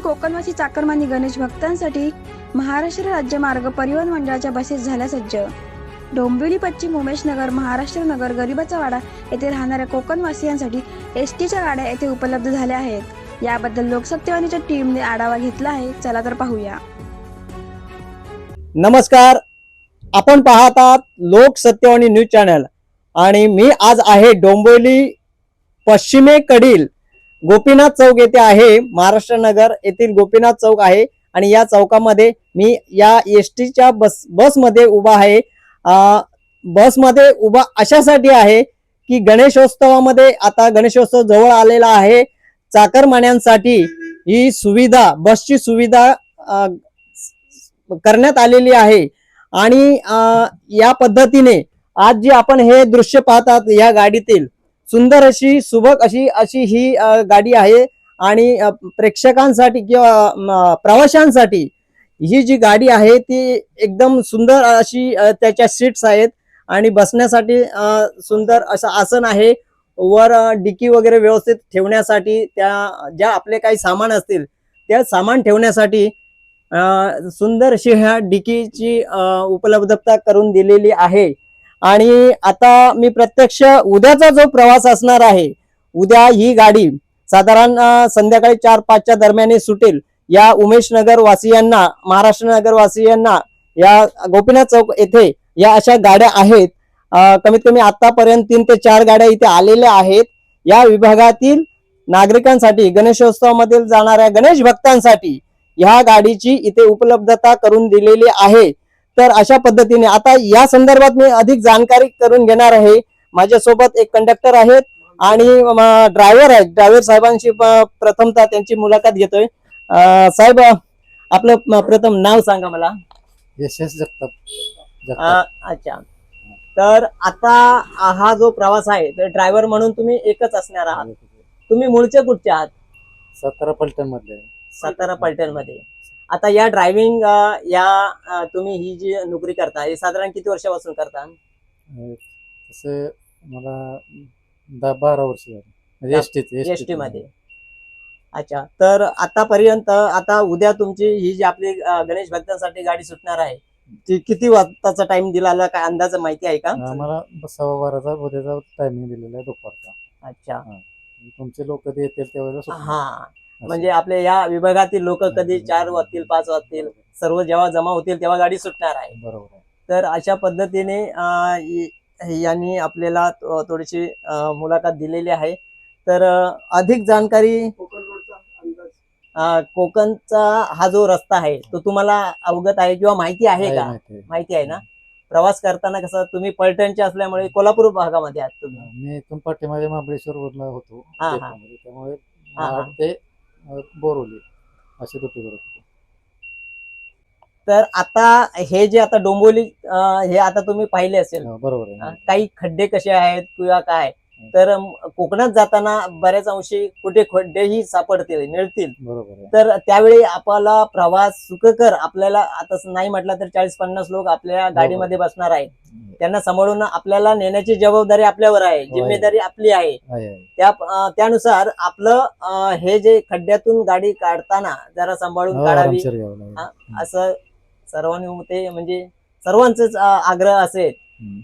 जिल्ह्यातील कोकणवासी चाकरमानी गणेश भक्तांसाठी महाराष्ट्र राज्य मार्ग परिवहन मंडळाच्या बसेस झाल्या सज्ज. डोंबिवली पश्चिम उमेशनगर महाराष्ट्र नगर गरिबाचा वाडा येथे राहणाऱ्या कोकणवासियांसाठी एस टीच्या गाड्या येथे उपलब्ध झाल्या आहेत. याबद्दल लोकसत्तेवाणीच्या टीमने आढावा घेतला आहे. चला तर पाहूया. नमस्कार. आपण पाहतात लोकसत्यवाणी न्यूज चॅनल. आणि मी आज आहे डोंबिवली पश्चिमेकडील गोपीनाथ चौक येथे आहे. महाराष्ट्र नगर येथील गोपीनाथ चौक आहे. आणि या चौकामध्ये मी या एस टीच्या बस बसमध्ये उभा आहे. बसमध्ये उभा अशासाठी आहे की गणेशोत्सवामध्ये आता गणेशोत्सव जवळ आलेला आहे. चाकरमान्यांसाठी ही सुविधा बसची सुविधा करण्यात आलेली आहे. आणि या पद्धतीने आज जी आपण हे दृश्य पाहतात या गाडीतील सुंदर अशी सुबक अशी अशी ही गाडी आहे. आणि प्रेक्षकांसाठी किंवा प्रवाशांसाठी ही जी गाडी आहे ती एकदम सुंदर अशी त्याच्या सीट्स आहेत. आणि बसण्यासाठी सुंदर असं आसन आहे. वर डिकी वगैरे व्यवस्थित ठेवण्यासाठी त्या ज्या आपले काही सामान असतील त्या सामान ठेवण्यासाठी सुंदर अशी ह्या डिकीची उपलब्धता करून दिलेली आहे. आणि आता मी प्रत्यक्ष उद्याचा जो प्रवास असणार आहे उद्या ही गाडी साधारण संध्याकाळी चार पाचच्या दरम्यान सुटेल. या उमेश नगर वासियांना महाराष्ट्र नगर वासियांना या गोपीनाथ चौक येथे या अशा गाड्या आहेत. कमीत कमी आतापर्यंत तीन ते चार गाड्या इथे आलेल्या आहेत. या विभागातील नागरिकांसाठी गणेशोत्सवामध्ये जाणाऱ्या गणेश भक्तांसाठी ह्या गाडीची इथे उपलब्धता करून दिलेली आहे. तर अशा पद्धतीने आता या संदर्भात मी अधिक जाणकारी करून घेणार आहे. माझ्यासोबत एक कंडक्टर आहेत आणि ड्रायव्हर आहेत. ड्रायव्हर साहेबांशी प्रथमतः त्यांची मुलाखत घेतोय. साहेब आपलं प्रथम नाव सांगा मला. यशस जगताप. अच्छा. तर आता हा जो प्रवास आहे तर ड्रायव्हर म्हणून तुम्ही एकच असणार आहात. तुम्ही मूळचे कुठचे आहात? सातारा पलटण मधले सातारा पलटणमध्ये आता या ड्रायव्हिंग या तुम्ही ही जी नोकरी करता हे साधारण किती वर्षापासून करता? तसं मला दहा बारा वर्ष झाली. म्हणजे दहा- एस टीत एस टी मध्ये. अच्छा. तर आतापर्यंत आता उद्या तुमची ही जी आपली गणेश भक्तांसाठी गाडी सुटणार आहे ती किती वाजताचा टाइम दिला काय अंदाज माहिती आहे का? आम्हाला सव्वा बाराचा उद्याचा टायमिंग दिलेला आहे दुपारचा. अच्छा. तुमचे लोक येतील त्यावेळेला. हा. म्हणजे आपल्या या विभागातील लोक कधी चार वाजतील पाच वाजतील सर्व जेव्हा जमा होतील तेव्हा गाडी सुटणार आहे. बरोबर तर अशा पद्धतीने यांनी आपल्याला थोडीशी मुलाखत दिलेली आहे. तर अधिक जाणकारी कोकणचा हा जो रस्ता आहे तो तुम्हाला अवगत आहे किंवा माहिती आहे का? माहिती आहे. ना? प्रवास करताना कसं तुम्ही पलटणचे असल्यामुळे कोल्हापूर भागामध्ये आहात तुम्ही. मी महाबळेश्वर वरला होतो. त्यामुळे बोरवली असे दुटी करत होतो. तर आता हे जे आता डोंबोली अं, हे आता तुम्ही पाहिले असेल. हा, बरोबर आहे. काही खड्डे कसे आहेत किंवा काय? तर कोकणात जाताना बऱ्याच अंशी कुठे खड्डेही सापडतील मिळतील बरोबर आहे. तर त्यावेळी आपला प्रवास सुखकर आपल्याला आता नाही म्हटलं तर चाळीस पन्नास लोक आपल्या गाडीमध्ये बसणार आहेत. त्यांना सांभाळून आपल्याला नेण्याची जबाबदारी आपल्यावर आहे जिम्मेदारी आपली आहे. आहे, आहे. त्या त्यानुसार आपलं हे जे खड्ड्यातून गाडी काढताना जरा सांभाळून हो, काढावी. असं सर्वांनी ते म्हणजे सर्वांचेच अं, आग्रह असेल.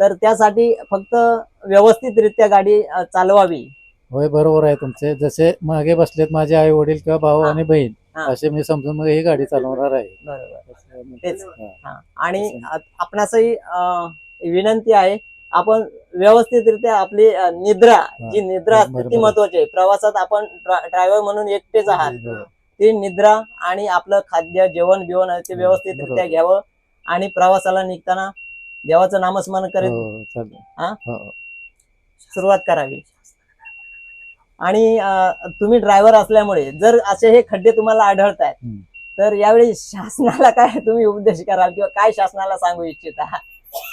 तर त्यासाठी फक्त व्यवस्थितरित्या गाडी चालवावी होय बरोबर आहे तुमचे जसे मागे बसलेत माझे आई वडील किंवा भाऊ हा. आणि बहीण हा. असे मी समजून मग ही गाडी चालवणार आहे. हा. हा. आणि आपणासही विनंती आहे आपण व्यवस्थितरित्या आपली निद्रा जी निद्रा असते ती. महत्वाची आहे प्रवासात आपण ड्रायव्हर म्हणून एकटेच आहात बरोबर. ती निद्रा आणि आपलं खाद्य जेवण बिवण ते हं, व्यवस्थितरित्या. घ्यावं आणि प्रवासाला निघताना देवाचं नामस्मरण करीत हो, चालेल. हा? हो. सुरुवात करावी आणि अं, तुम्ही ड्रायव्हर असल्यामुळे जर असे हे खड्डे तुम्हाला आढळत आहेत हम्म. तर यावेळी शासनाला काय तुम्ही उपदेश कराल किंवा काय शासनाला सांगू इच्छिता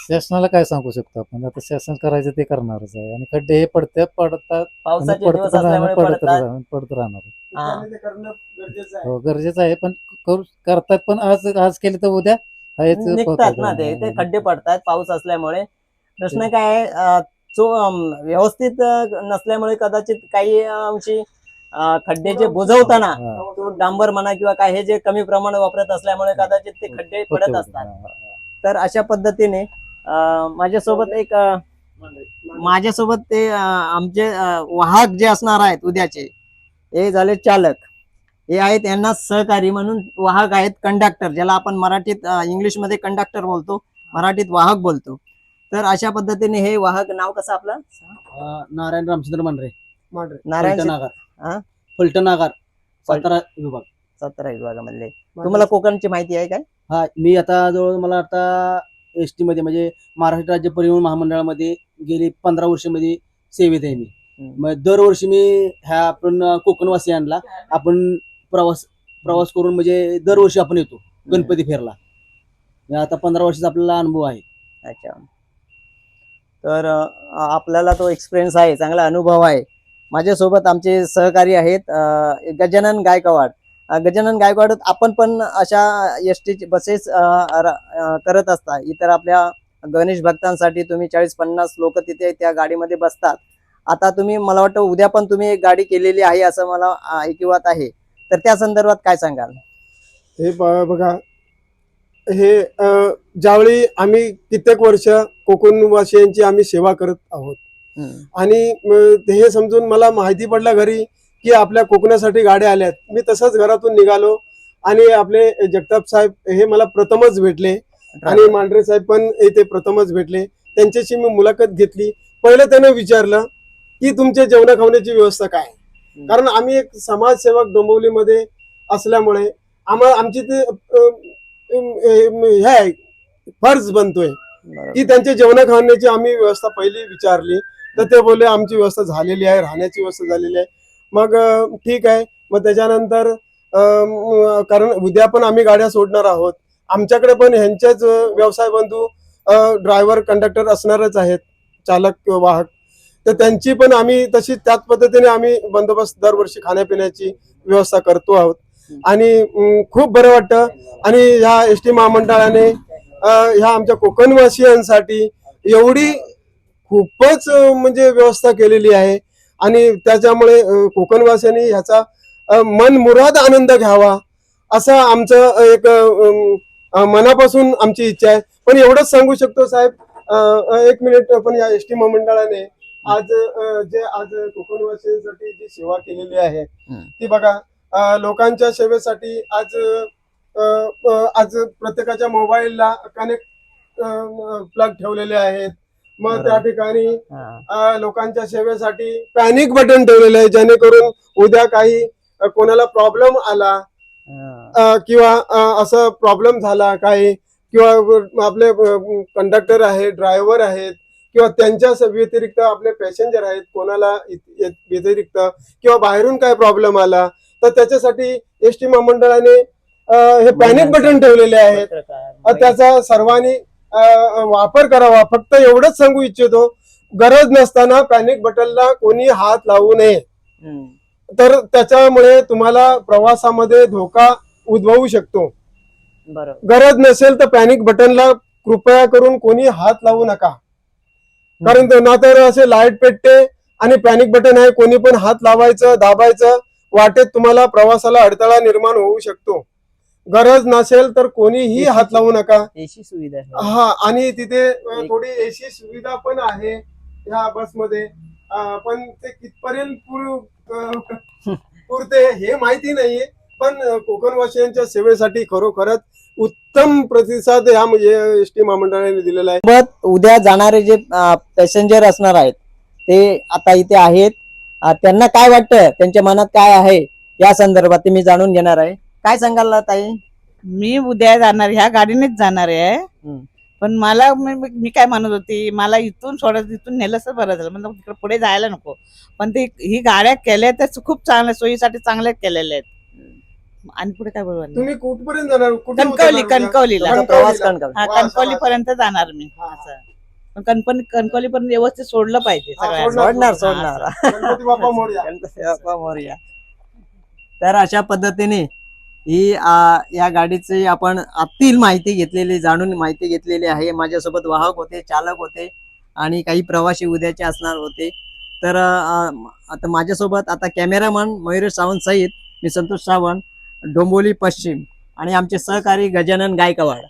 शासनाला काय सांगू शकतो आपण आता शासन करायचं ते करणारच आहे आणि खड्डे हे पडते पडतात आणि पावसाचे पडत दिवस राहणार असल्यामुळे पडत पडतात राहणार पडत राहणार हा. हो गरजेचं आहे पण करू करतात पण आज आज केले तर उद्या निघतात ना ते. ते. खड्डे पडतात पाऊस असल्यामुळे. प्रश्न काय आहे, अं, व्यवस्थित नसल्यामुळे कदाचित काही अंशी खड्डे जे बुजवताना. तो डांबर म्हणा किंवा काय हे जे कमी प्रमाणात वापरत असल्यामुळे कदाचित ते खड्डे पडत. असतात. तर अशा पद्धतीने माझ्यासोबत एक माझ्यासोबत ते आमचे वाहक जे असणार आहेत उद्याचे हे झाले चालक. हे आहेत यांना सहकारी म्हणून वाहक आहेत कंडक्टर ज्याला आपण मराठीत इंग्लिशमध्ये कंडक्टर बोलतो मराठीत वाहक बोलतो. तर अशा पद्धतीने हे वाहक नाव कसं आपलं? नारायण रामचंद्र मांढरे नारायण हा? आगार फलटण सातारा विभाग. सतरा विभागामधले. तुम्हाला कोकणची माहिती आहे काय? हा मी आता जवळ मला आता एस टी मध्ये म्हणजे महाराष्ट्र राज्य परिवहन महामंडळामध्ये गेली पंधरा वर्षामध्ये सेवेत आहे मी. मग दरवर्षी मी ह्या आपण कोकणवासियांना आपण प्रवास प्रवास करून म्हणजे दरवर्षी आपण येतो गणपती फेरला. म्हणजे आता पंधरा वर्षाचा आपल्याला अनुभव आहे. अच्छा. तर आपल्याला तो एक्सपिरियन्स आहे चांगला अनुभव आहे. माझ्यासोबत आमचे सहकारी आहेत गजानन गायकवाड. गजानन गायकवाड आपण पण अशा एस टी बसेस करत असता. इतर आपल्या गणेश भक्तांसाठी तुम्ही चाळीस पन्नास लोक तिथे त्या गाडीमध्ये बसतात. आता तुम्ही मला वाटतं उद्या पण तुम्ही एक गाडी केलेली आहे असं मला अं, ऐकिवात आहे. तर त्या संदर्भात काय सांगाल? हे बघा हे ज्यावेळी आम्ही कित्येक वर्ष कोकणवासियांची आम्ही सेवा करत आहोत. आणि हे समजून मला माहिती पडलं घरी की आपल्या कोकणासाठी गाड्या आल्यात. मी तसंच घरातून निघालो आणि आपले जगताप साहेब हे मला प्रथमच भेटले आणि मांढरे साहेब पण इथे प्रथमच भेटले. त्यांच्याशी मी मुलाखत घेतली. पहिलं त्यानं विचारलं की तुमच्या जेवणा खावण्याची व्यवस्था काय? कारण आम्ही एक समाजसेवक डोंबिवलीमध्ये असल्यामुळे आम्हाला आमची ते हे आहे फर्ज बनतोय. की त्यांच्या जेवणा खाण्याची आम्ही व्यवस्था पहिली विचारली. तर ते बोलले आमची व्यवस्था झालेली आहे राहण्याची व्यवस्था झालेली आहे. मग ठीक आहे. मग त्याच्यानंतर कारण उद्या पण आम्ही गाड्या सोडणार आहोत. आमच्याकडे पण ह्यांचेच अ, व्यवसाय बंधू ड्रायव्हर कंडक्टर असणारच आहेत. चालक वाहक तर त्यांची पण आम्ही तशी त्याच पद्धतीने आम्ही बंदोबस्त दरवर्षी खाण्यापिण्याची व्यवस्था करतो आहोत. आणि खूप बरं वाटतं. आणि ह्या एस टी महामंडळाने ह्या आमच्या कोकणवासियांसाठी एवढी खूपच म्हणजे व्यवस्था केलेली आहे. आणि त्याच्यामुळे कोकणवासियांनी ह्याचा मनमुराद आनंद घ्यावा असं आमचं एक मनापासून आमची इच्छा आहे. पण एवढंच सांगू शकतो साहेब एक मिनिट पण या एस टी महामंडळाने आज जे आज कोकणवासियांसाठी जी सेवा केलेली आहे. ती बघा लोकांच्या सेवेसाठी आज आज प्रत्येकाच्या मोबाईलला कनेक्ट प्लग ठेवलेले आहेत मग त्या. ठिकाणी लोकांच्या सेवेसाठी पॅनिक बटन ठेवलेलं आहे जेणेकरून उद्या काही कोणाला प्रॉब्लेम आला किंवा असं प्रॉब्लेम झाला काही किंवा आपले कंडक्टर आहेत ड्रायव्हर आहेत किंवा त्यांच्या व्यतिरिक्त आपले पॅसेंजर आहेत कोणाला व्यतिरिक्त किंवा बाहेरून काय प्रॉब्लेम आला तर त्याच्यासाठी एस टी महामंडळाने हे पॅनिक बटन ठेवलेले आहेत. त्याचा सर्वांनी वापर करावा. फक्त एवढंच सांगू इच्छितो गरज नसताना पॅनिक बटनला कोणी हात लावू नये. तर त्याच्यामुळे तुम्हाला प्रवासामध्ये धोका उद्भवू शकतो. गरज नसेल तर पॅनिक बटनला कृपया करून कोणी हात लावू नका. कारण ना तर असे लाइट पेटते आणि पॅनिक बटन आहे. कोणी पण हात लावायचं दाबायचं वाटेत तुम्हाला प्रवासाला अडथळा निर्माण होऊ शकतो. गरज नसेल तर कोणीही हात लावू नका. एसी सुविधा. हा आणि तिथे थोडी एसी सुविधा पण आहे ह्या बसमध्ये. पण ते कितपर्यंत पुरते हे माहिती नाहीये. पण कोकणवासियांच्या सेवेसाठी खरोखरच उत्तम प्रतिसाद ह्या एस टी महामंडळाने दिलेला आहे. सोबत उद्या जाणारे जे पॅसेंजर असणार आहेत ते आता इथे आहेत. अं, त्यांना काय वाटतं? त्यांच्या मनात काय आहे? या संदर्भात ते मी जाणून घेणार आहे. काय सांगाल ताई? मी उद्या जाणार ह्या गाडीनेच जाणार आहे. हम्म. पण मला मी मी काय म्हणत होती मला इथून सोडत इथून नेलं तर बरं झालं. म्हणजे तिकडे पुढे जायला नको. पण ते ही गाड्या केल्या त्या खूप चांगल्या सोयीसाठी चांगल्या केलेल्या आहेत. आणि पुढे काय बोलू तुम्ही कुठपर्यंत जाणार कुठे कणकवली उतरणार उद्या? कणकवलीला प्रवास कणकवली. हा कणकवली. पर्यंत जाणार मी हा. असं पण कणकवली कणकवली पर्यंत व्यवस्थित सोडलं पाहिजे हा, सगळ्यांना. सोडणार, सोडणार सोडणार गणपती बाप्पा मोरया गणपती बाप्पा मोरया. तर अशा पद्धतीने ही आ, या गाडीची आपण आतील माहिती घेतलेली जाणून माहिती घेतलेली आहे माझ्यासोबत वाहक होते चालक होते आणि काही प्रवासी उद्याचे असणार होते तर अं, आता माझ्यासोबत आता कॅमेरामन मयुरेश सावंत सहित मी संतोष सावंत डोंबोली पश्चिम आणि आमचे सहकारी गजानन गायकवाड.